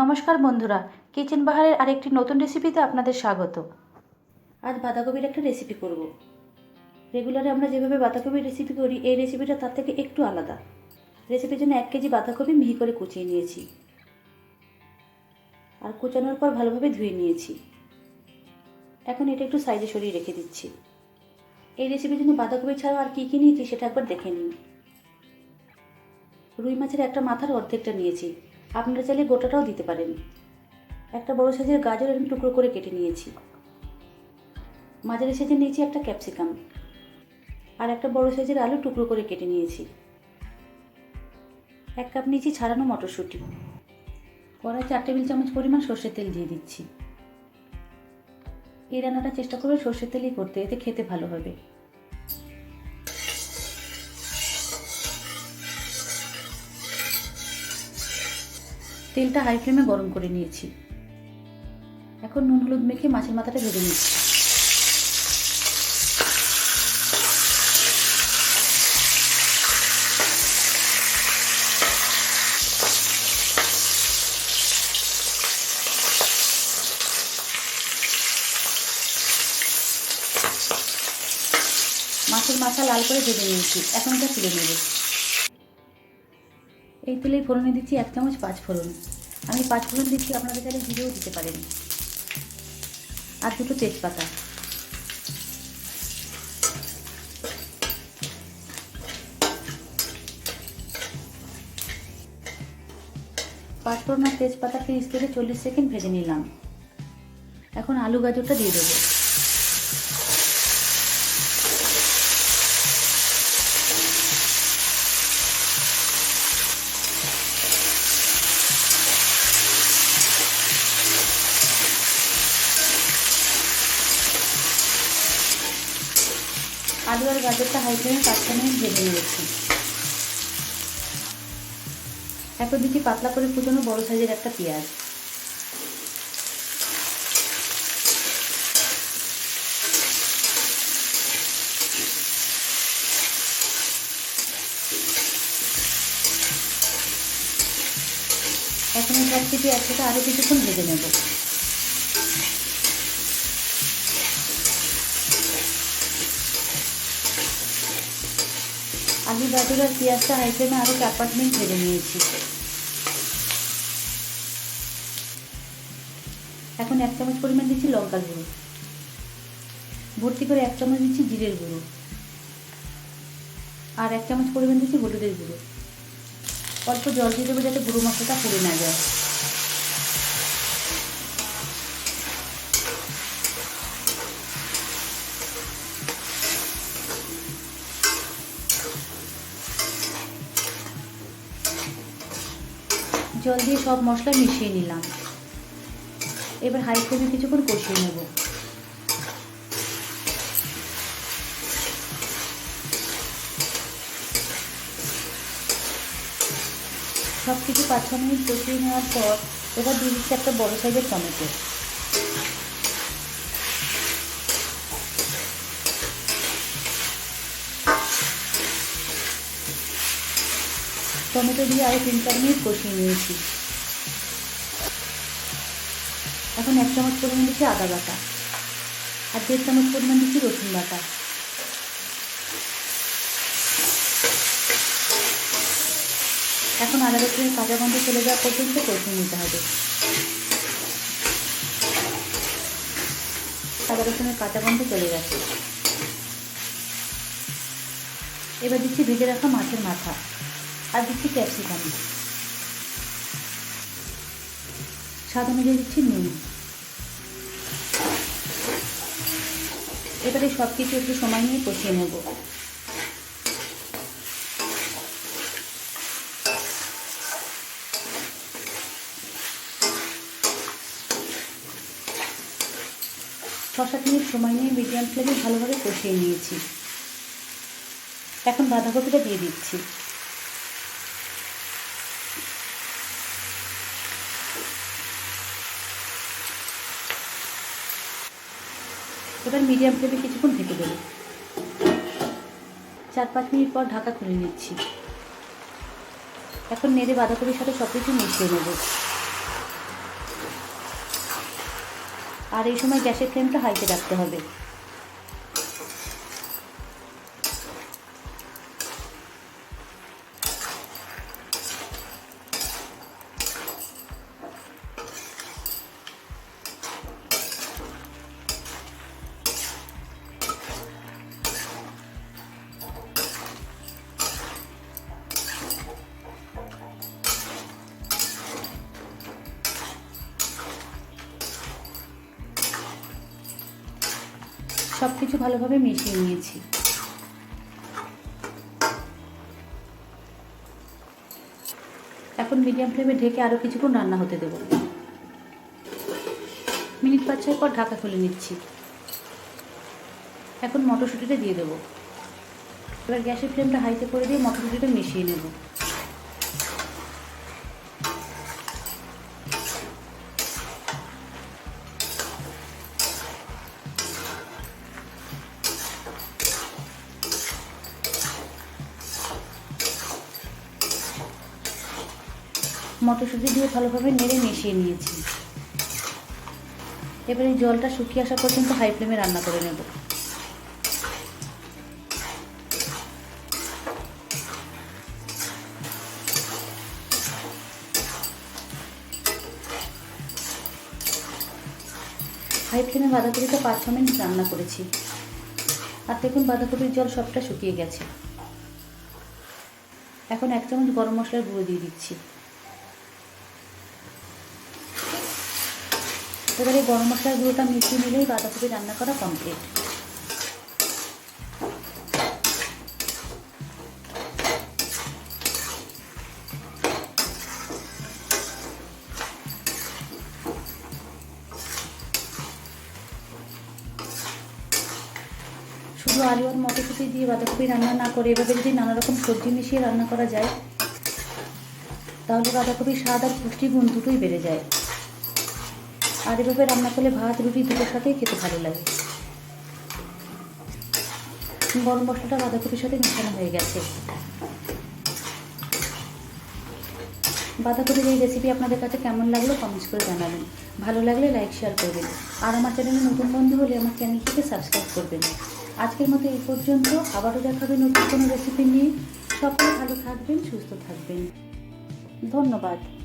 নমস্কার বন্ধুরা, কিচেন বাহারের আরেকটি নতুন রেসিপিতে আপনাদের স্বাগত। আজ বাঁধাকপির একটা রেসিপি করব। রেগুলারে আমরা যেভাবে বাঁধাকপির রেসিপি করি, এই রেসিপিটা তার থেকে একটু আলাদা। রেসিপির জন্য এক কেজি বাঁধাকপি মিহি করে কুচিয়ে নিয়েছি। আর কুচানোর পর ভালোভাবে ধুয়ে নিয়েছি। এখন এটা একটু সাইজে সরিয়ে রেখে দিচ্ছি। এই রেসিপির জন্য বাঁধাকপি ছাড়াও আর কী কী নিয়েছি সেটা একবার দেখে নিন। রুই মাছের একটা মাথার অর্ধেকটা নিয়েছি। আপনারা চাইলে গোটাটাও দিতে পারেন। একটা বড় সাইজের গাজর এরকম টুকরো করে কেটে নিয়েছি। মাঝারি সাইজের নিয়েছি একটা ক্যাপসিকাম। আর একটা বড় সাইজের আলু টুকরো করে কেটে নিয়েছি। এক কাপ নিয়েছি ছাড়ানো মটরশুঁটি। কড়াই চার টেবিল চামচ পরিমাণ সর্ষের তেল দিয়ে দিচ্ছি। এই রান্নাটা চেষ্টা করবে সর্ষের তেলই করতে, এতে খেতে ভালো হবে। তেলটা হাই ফ্লেমে গরম করে নিয়েছি। এখন নুন, হলুদ মেখে মাছের মাথাটা ভেজে নিচ্ছি। মাছের মাথা লাল করে ভেজে নিয়েছি। এখন এটা তুলে নেব। এই তেলে ফোড়নে দিচ্ছি এক চামচ পাঁচ ফোড়ন। আমি পাঁচ ফোড়ন দিচ্ছি, আপনাদের চাইলে জিরেও দিতে পারেন। আর দুটো তেজপাতা। পাঁচ ফোড়ন আর তেজপাতাকে স্টেটে চল্লিশ সেকেন্ড ভেজে নিলাম। এখন আলু গাজরটা দিয়ে দেবো। আলু আর গাজরটা হাই ফ্লেমে পাঁচ ছ মিনিট ভেজে নিয়েছি। এখন দিচ্ছি পাতলা করে কুচনো বড় সাইজের একটা পেঁয়াজ। এখন সব কিছু একসাথে আরও কিছুক্ষণ ভেজে নেব। আলু গাজর আর পেঁয়াজটা হাই ফ্লেমে আরও চার পাঁচ মিনিট ভেজে নিয়েছি। এখন এক চামচ পরিমাণ দিচ্ছি লঙ্কার গুঁড়ো। ভর্তি করে এক চামচ দিচ্ছি জিরের গুঁড়ো। আর এক চামচ পরিমাণ দিচ্ছি হলুদের গুঁড়ো। অল্প জল দিয়ে দেবো যাতে গুঁড়ো মশলাটা পুড়ে না যায়। জল দিয়ে সব মশলা মিশিয়ে নিলাম। এবার হাই ফ্লেমে কিছুক্ষণ কষিয়ে নেব। সব কিছু পাঁচ ছ মিনিট কষিয়ে নেওয়ার পর এবার দিয়ে দিচ্ছি একটা বড় সাইজের টমেটো। টমেটো দিয়ে আরও তিন চার মিনিট কষিয়ে নিয়েছি। এখন এক চামচ পরিমাণ দিচ্ছি আদা বাটা আর দেড় চামচ পরিমাণ দিচ্ছি রসুন বাটা। এখন আদা রসুনের কাঁচা গন্ধ চলে যাওয়া পর্যন্ত কষিয়ে নিতে হবে। আদা রসুনের কাঁচা গন্ধ চলে গেছে। এবার দিচ্ছি ভেজে রাখা মাছের মাথা। আর দিচ্ছি ক্যাপসিকাম স্বাদ অনুযায়ী দিচ্ছি নুন। এবারে সব কিছু একটু সময় নিয়ে কষিয়ে নেব। ছ সাত মিনিট সময় নিয়ে মিডিয়াম ফ্লেমে ভালোভাবে কষিয়ে নিয়েছি। এখন বাঁধাকপিটা দিয়ে দিচ্ছি। এবার মিডিয়াম ফ্লেমে কিছুক্ষণ ঢেকে দেবো। চার পাঁচ মিনিট পর ঢাকা খুলে নিচ্ছি। এখন নেড়ে বাঁধাকপির সাথে সব কিছু মিশিয়ে নেব। আর এই সময় গ্যাসের ফ্লেমটা হাইতে রাখতে হবে। সব কিছু ভালোভাবে মিশিয়ে নিয়েছি। এখন মিডিয়াম ফ্লেমে ঢেকে আরও কিছুক্ষণ রান্না হতে দেবো। মিনিট পাঁচ ছয় পর ঢাকা খুলে নিচ্ছি। এখন মটরশুঁটিটা দিয়ে দেবো। এবার গ্যাসের ফ্লেমটা হাইতে করে দিয়ে মটরশুঁটিটা মিশিয়ে নেব। মটরশুঁটি দিয়ে ভালোভাবে নেড়ে মিশিয়ে নিয়েছি। এবার জলটা শুকিয়ে আসা পর্যন্ত হাই ফ্লেমে রান্না করে নেব। হাই ফ্লেমে বাঁধাকপিটা পাঁচ ছ মিনিট রান্না করেছি। আর দেখুন বাঁধাকপির জল সবটা শুকিয়ে গেছে। এখন এক চামচ গরম মশলার গুঁড়ো দিয়ে দিচ্ছি। এবারে গরম মশলার গুঁড়োটা মিশিয়ে নিলেই বাঁধাকপি রান্না করা কমপ্লিট শুধু আলু আর মটরশুঁটি দিয়ে বাঁধাকপি রান্না না করে এভাবে যদি নানা রকম সবজি মিশিয়ে রান্না করা যায়, তাহলে বাঁধাকপির স্বাদ আর পুষ্টিগুণ দুটোই বেড়ে যায়। আর এভাবে রান্না করলে ভাত, রুটি দুটোর সাথেই খেতে ভালো লাগে। গরম মশলাটা বাঁধাকপির সাথে মেশানো হয়ে গেছে। বাঁধাকপির এই রেসিপি আপনাদের কাছে কেমন লাগল কমেন্টস করে জানাবেন। ভালো লাগলে লাইক শেয়ার করবেন। আর আমার চ্যানেলে নতুন বন্ধু হলে আমার চ্যানেলটিকে সাবস্ক্রাইব করবেন। আজকের মতো এই পর্যন্ত, আবারও দেখাবে নতুন কোনো রেসিপি নিয়ে। সকলে ভালো থাকবেন, সুস্থ থাকবেন। ধন্যবাদ।